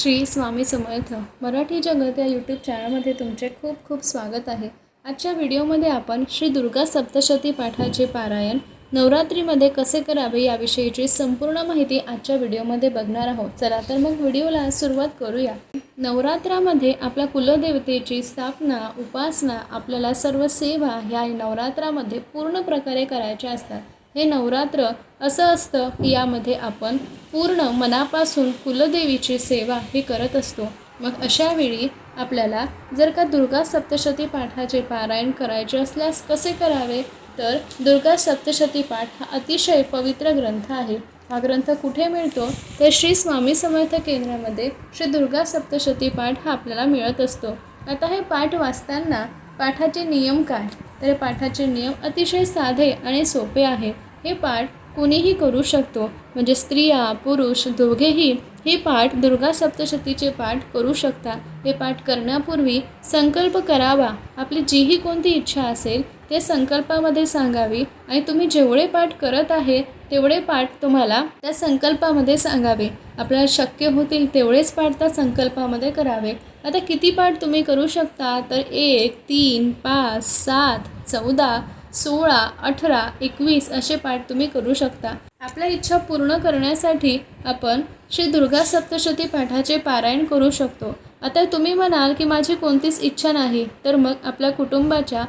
श्री स्वामी समर्थ. मराठी जगत या यूट्यूब चॅनलमध्ये तुमचे खूप खूप स्वागत आहे. आजच्या व्हिडिओमध्ये आपण श्री दुर्गा सप्तशती पाठाचे पारायण नवरात्रीमध्ये कसे करावे याविषयीची संपूर्ण माहिती आजच्या व्हिडिओमध्ये बघणार आहोत. चला तर मग व्हिडिओला सुरुवात करूया. नवरात्रामध्ये आपल्या कुलदेवतेची स्थापना उपासना आपल्याला सर्व सेवा ह्या नवरात्रामध्ये पूर्ण प्रकारे करायच्या असतात. हे नवरात्र असं असतं की यामध्ये आपण पूर्ण मनापासून कुलदेवीची सेवा ही करत असतो. मग अशा वेळी आपल्याला जर का दुर्गा सप्तशती पाठाचे पारायण करायचे असल्यास कसे करावे? तर दुर्गा सप्तशती पाठ हा अतिशय पवित्र ग्रंथ आहे. हा ग्रंथ कुठे मिळतो? तर श्री स्वामी समर्थ केंद्रामध्ये श्री दुर्गा सप्तशती पाठ हा आपल्याला मिळत असतो. आता हे पाठ वाचताना पाठाचे नियम काय? तर पाठाचे नियम अतिशय साधे आणि सोपे आहे. हे पाठ कुणीही करू शकतो. म्हणजे स्त्रिया पुरुष दोघेही हे पाठ दुर्गा सप्तशतीचे पाठ करू शकता. हे पाठ करण्यापूर्वी संकल्प करावा. आपली जीही कोणती इच्छा असेल ते संकल्पामध्ये सांगावी. आणि तुम्ही जेवढे पाठ करत आहे तेवढे पाठ तुम्हाला त्या संकल्पामध्ये सांगावे. आपल्याला शक्य होतील तेवढेच पाठ त्या संकल्पामध्ये करावे. आता किती पाठ तुम्ही करू शकता? तर एक तीन पाच सात चौदा सोळा अठरा एकवीस असे पाठ तुम्ही करू शकता. आपल्या इच्छा पूर्ण करण्यासाठी आपण श्री दुर्गा सप्तशती पाठाचे पारायण करू शकतो. आता तुम्ही म्हणाल की माझी कोणतीच इच्छा नाही तर मग आपल्या कुटुंबाच्या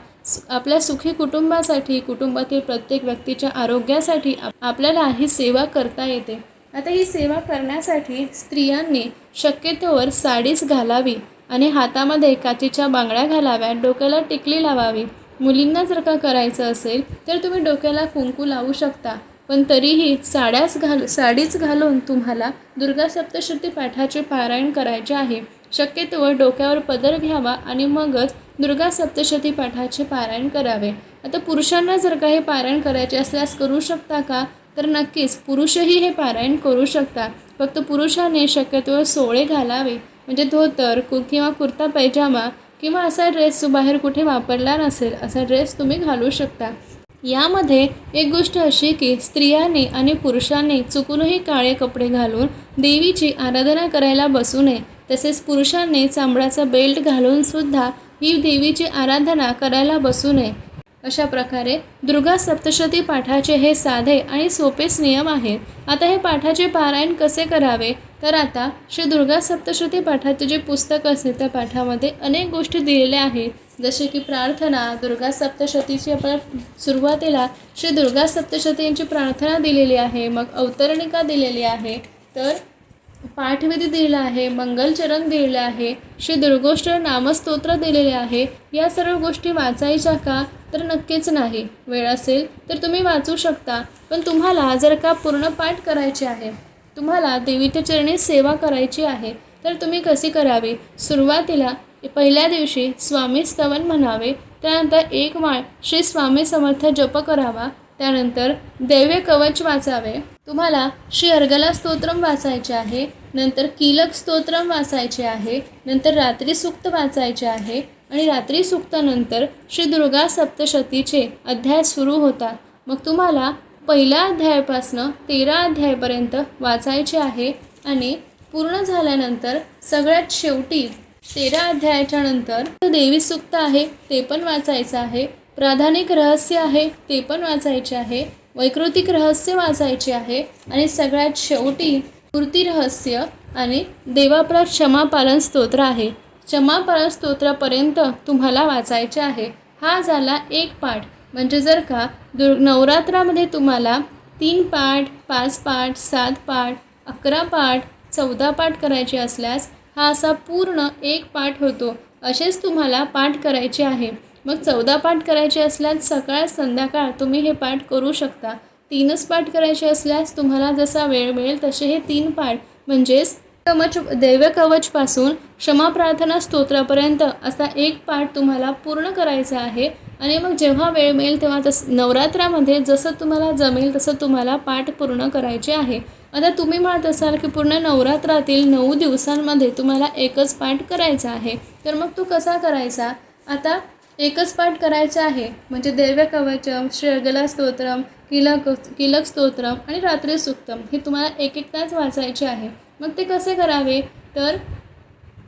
आपल्या सुखी कुटुंबासाठी कुटुंबातील प्रत्येक व्यक्तीच्या आरोग्यासाठी आप- आपल्याला ही सेवा करता येते. आता ही सेवा करण्यासाठी स्त्रियांनी शक्यतोवर साडीच घालावी आणि हातामध्ये काचेच्या बांगड्या घालाव्या डोक्याला टिकली लावावी. मुलींना जर का करायचं असेल तर तुम्ही डोक्याला कुंकू लावू शकता. पण तरीही साड्याच घाल साडीच घालून तुम्हाला दुर्गा सप्तशती पाठाचे पारायण करायचे आहे. शक्यतोवर डोक्यावर पदर घ्यावा आणि मगच दुर्गा सप्तशती पाठाचे पारायण करावे. आता पुरुषांना जर का हे पारायण करायचे असल्यास करू शकता का? तर नक्कीच पुरुषही हे पारायण करू शकता. फक्त पुरुषाने शक्यतोवर सोळे घालावे. म्हणजे धोतर कु किंवा कुर्ता पैजामा किंवा असा ड्रेस जो बाहेर कुठे वापरला नसेल असा ड्रेस तुम्ही घालू शकता. यामध्ये एक गोष्ट अशी की स्त्रियांनी आणि पुरुषांनी चुकूनही काळे कपडे घालून देवीची आराधना करायला बसू नये. तसेच पुरुषांनी चांबडाचा बेल्ट घालून सुद्धा ही देवीची आराधना करायला बसू नये. अशा प्रकारे दुर्गा सप्तशती पाठाचे हे साधे आणि सोपेच नियम आहेत. आता हे पाठाचे पारायण कसे करावे? तर आता श्री दुर्गा सप्तशती पाठाचे जे पुस्तक असते त्या पाठामध्ये अनेक गोष्टी दिलेल्या आहेत. जसे की प्रार्थना दुर्गा सप्तशतीची आपण सुरुवातीला श्री दुर्गा सप्तशती यांची प्रार्थना दिलेली आहे मग अवतरणिका दिलेली आहे तर पाठविधी दिलेला आहे मंगलचरण दिलेलं आहे श्री दुर्गोष्ट नामस्तोत्र दिलेले आहे. या सर्व गोष्टी वाचायच्या का? तर नक्कीच नाही. वेळ असेल तर तुम्ही वाचू शकता पण तुम्हाला जर का पूर्ण पाठ करायचे आहे तुम्हाला देवीच्या चरणी सेवा करायची आहे तर तुम्ही कशी करावी? सुरुवातीला पहिल्या दिवशी स्वामी स्तवन म्हणावे त्यानंतर एक माळ श्री स्वामी समर्थ जप करावा त्यानंतर दैव्य कवच वाचावे. तुम्हाला श्री अर्गला स्तोत्रम वाचायचे आहे नंतर कीलक स्तोत्रम वाचायचे आहे नंतर रात्री सुक्त वाचायचे आहे आणि रात्री सुक्तानंतर श्री दुर्गा सप्तशतीचे अध्याय सुरू होतात. मग तुम्हाला पहिल्या अध्यायापासनं तेरा अध्यायापर्यंत वाचायचे आहे आणि पूर्ण झाल्यानंतर सगळ्यात शेवटी तेरा अध्यायाच्या नंतर देवी सुक्त आहे ते पण वाचायचं आहे प्राधानिक रहस्य आहे ते पण वाचायचे आहे वैकृतिक रहस्य वाचायचे आहे आणि सगळ्यात शेवटी मूर्ती रहस्य आणि देवाप्रा क्षमापालन स्तोत्र आहे. क्षमापालन स्तोत्रापर्यंत तुम्हाला वाचायचे आहे. हा झाला एक पाठ. म्हणजे जर का दुर् नवरात्रामध्ये तुम्हाला तीन पाठ पाच पाठ सात पाठ अकरा पाठ चौदा पाठ करायचे असल्यास हा असा पूर्ण एक पाठ होतो. असेच तुम्हाला पाठ करायचे आहे. मग चौदा पाठ करायचे असल्यास सकाळ संध्याकाळ तुम्ही हे पाठ करू शकता. तीनच पाठ करायचे असल्यास तुम्हाला जसा वेळ मिळेल तसे हे तीन पाठ. म्हणजेच कवच दैवकवचपासून क्षमा प्रार्थना स्तोत्रापर्यंत असा एक पाठ तुम्हाला पूर्ण करायचा आहे. आणि मग जेव्हा वेळ मिळेल तेव्हा तस नवरात्रामध्ये जसं तुम्हाला जमेल तसं तुम्हाला पाठ पूर्ण करायचे आहे. आता तुम्ही म्हणत असाल की पूर्ण नवरात्रातील नऊ दिवसांमध्ये तुम्हाला एकच पाठ करायचा आहे. तर मग तो कसा करायचा? आता एकच पाठ करायचा आहे. म्हणजे देव्य कवचम श्रीगला स्तोत्रम किलक किलक स्तोत्रम आणि रात्री सुक्तम हे तुम्हाला एक एक तास वाचायचे आहे. मग ते कसे करावे? तर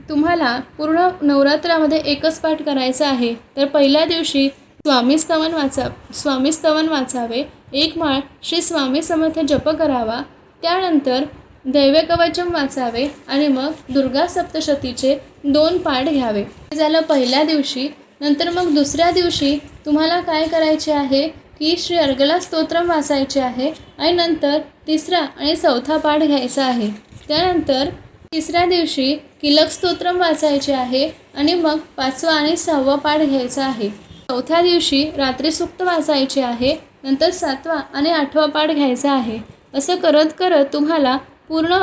तुम्हाला पूर्ण नवरात्रामध्ये एकच पाठ करायचा आहे तर पहिल्या दिवशी स्वामी स्तवन वाचा स्वामी स्तवन वाचावे एक माळ श्री स्वामी समर्थ जप करावा त्यानंतर दैवकवचम वाचावे आणि मग दुर्गा सप्तशतीचे दोन पाठ घ्यावे. हे झालं पहिल्या दिवशी नंतर मग दुसऱ्या दिवशी तुम्हाला काय करायचे आहे की श्री अर्गला स्तोत्रम वाचायचे आहे आणि नंतर तिसरा आणि चौथा पाठ घ्यायचा आहे. त्यानंतर तिसऱ्या दिवशी किलक स्तोत्रम वाचायचे आहे आणि मग पाचवा आणि सहावा पाठ घ्यायचा आहे. चौथ्या दिवशी रात्री सुक्त वाचायचे आहे नंतर सातवा आणि आठवा पाठ घ्यायचा आहे. असं करत करत तुम्हाला पूर्ण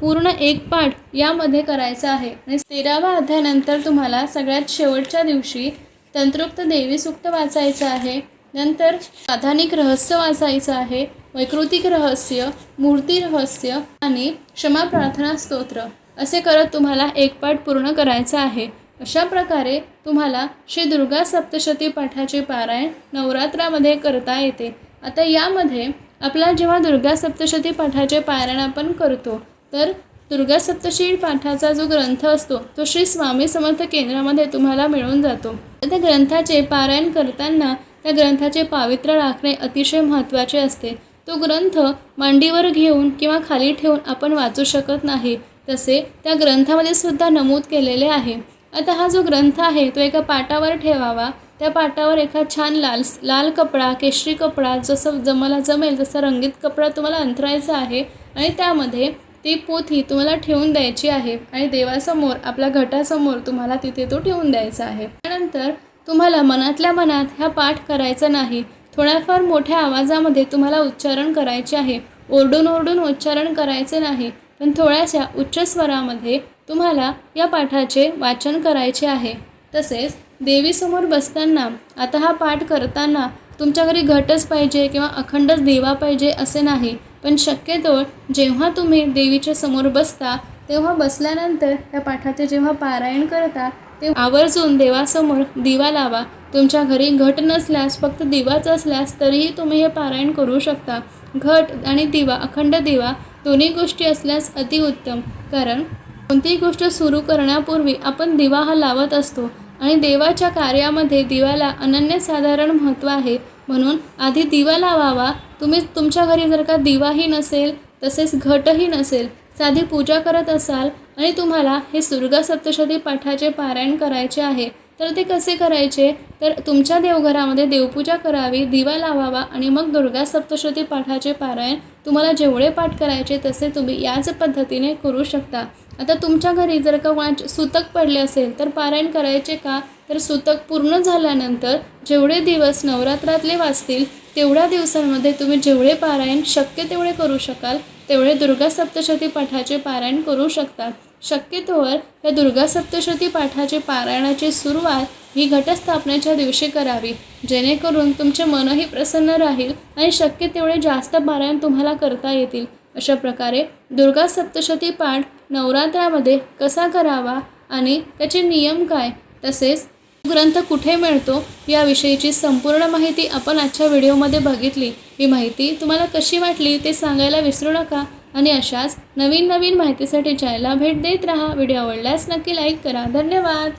पूर्ण एक पाठ यामध्ये करायचा आहे. आणि तेरावा अध्यायानंतर तुम्हाला सगळ्यात शेवटच्या दिवशी तंत्रोक्त देवी सुक्त वाचायचं आहे. नंतर प्राधानिक रहस्य वाचायचं आहे वैकृतिक रहस्य मूर्ती रहस्य आणि क्षमा प्रार्थना स्तोत्र असे करत तुम्हाला एक पाठ पूर्ण करायचा आहे. अशा प्रकारे तुम्हाला श्री दुर्गा सप्तशती पाठाचे पारायण नवरात्रामध्ये करता येते. आता यामध्ये आपला जेव्हा दुर्गा सप्तशती पाठाचे पारायण आपण करतो तर दुर्गा सप्तशी पाठाचा जो ग्रंथ असतो तो श्री स्वामी समर्थ केंद्रामध्ये तुम्हाला मिळून जातो. त्या ग्रंथाचे पारायण करताना त्या ग्रंथाचे पावित्र्य राखणे अतिशय महत्त्वाचे असते. तो ग्रंथ मांडीवर घेऊन किंवा खाली ठेवून आपण वाचू शकत नाही तसे त्या ग्रंथामध्ये सुद्धा नमूद केलेले आहे. आता हा जो ग्रंथ आहे तो एका पाटावर ठेवावा. त्या पाटावर एका छान लाल लाल कपडा केशरी कपडा जसं जमाला जमेल तसा रंगीत कपडा तुम्हाला अंथरायचा आहे आणि त्यामध्ये ती पोथी तुम्हाला ठेवून द्यायची आहे आणि देवासमोर आपल्या घटासमोर तुम्हाला तिथे तो ठेवून द्यायचा आहे. त्यानंतर तुम्हाला मनातल्या मनात ह्या पाठ करायचा नाही. थोड्याफार मोठ्या आवाजामध्ये तुम्हाला उच्चारण करायचे आहे. ओरडून ओरडून उच्चारण करायचे नाही पण थोड्याशा उच्च स्वरामध्ये तुम्हाला या पाठाचे वाचन करायचे आहे. तसेच देवीसमोर बसताना आता हा पाठ करताना तुमच्या घरी घटच पाहिजे किंवा अखंडच देवा पाहिजे असे नाही पण शक्यतो जेव्हा तुम्ही देवीच्या समोर बसता तेव्हा बसल्यानंतर त्या पाठाचे जेव्हा पारायण करता ते आवर्जून देवासमोर दिवा लावा. तुमच्या घरी घट नसल्यास फक्त दिवाच असल्यास तरीही तुम्ही हे पारायण करू शकता. घट आणि दिवा अखंड दिवा दोन्ही गोष्टी असल्यास अतिउत्तम कारण कोणतीही गोष्ट सुरू करण्यापूर्वी आपण दिवा हा लावत असतो आणि देवाच्या कार्यामध्ये दिव्याला अनन्यसाधारण महत्त्व आहे. म्हणून आधी दिवा लावावा. तुम्ही तुमच्या घरी जर का दिवाही नसेल तसेच घटही नसेल साधी पूजा करत असाल आणि तुम्हाला हे दुर्गा सप्तशती पाठाचे पारायण करायचे आहे तर ते कसे करायचे? तर तुमच्या देवघरामध्ये देवपूजा करावी दिवा लावावा आणि मग दुर्गा सप्तशती पाठाचे पारायण तुम्हाला जेवढे पाठ करायचे तसे तुम्ही याच पद्धतीने करू शकता. आता तुमच्या घरी जर का वाच सुतक पडले असेल तर पारायण करायचे का? तर सुतक पूर्ण झाल्यानंतर जेवढे दिवस नवरात्रातले वाचतील तेवढ्या दिवसांमध्ये तुम्ही जेवढे पारायण शक्य तेवढे करू शकाल. तेवढे दुर्गा सप्तशती पाठाचे पारायण करू शकतात. शक्यतोवर या दुर्गा सप्तशती पाठाचे पारायणाची सुरुवात ही घटस्थापनेच्या दिवशी करावी. जेणेकरून तुमचे मनही प्रसन्न राहील आणि शक्य तेवढे जास्त पारायण तुम्हाला करता येतील. अशा प्रकारे दुर्गा सप्तशती पाठ नवरात्रामध्ये कसा करावा आणि त्याचे नियम काय तसेच ग्रंथ कुठे मिळतो याविषयीची संपूर्ण माहिती आपण आजच्या व्हिडिओमध्ये बघितली. ही माहिती तुम्हाला कशी वाटली ते सांगायला विसरू नका आणि अशाच नवीन नवीन माहितीसाठी चॅनलला भेट देत राहा. व्हिडिओ आवडल्यास नक्की लाईक करा. धन्यवाद.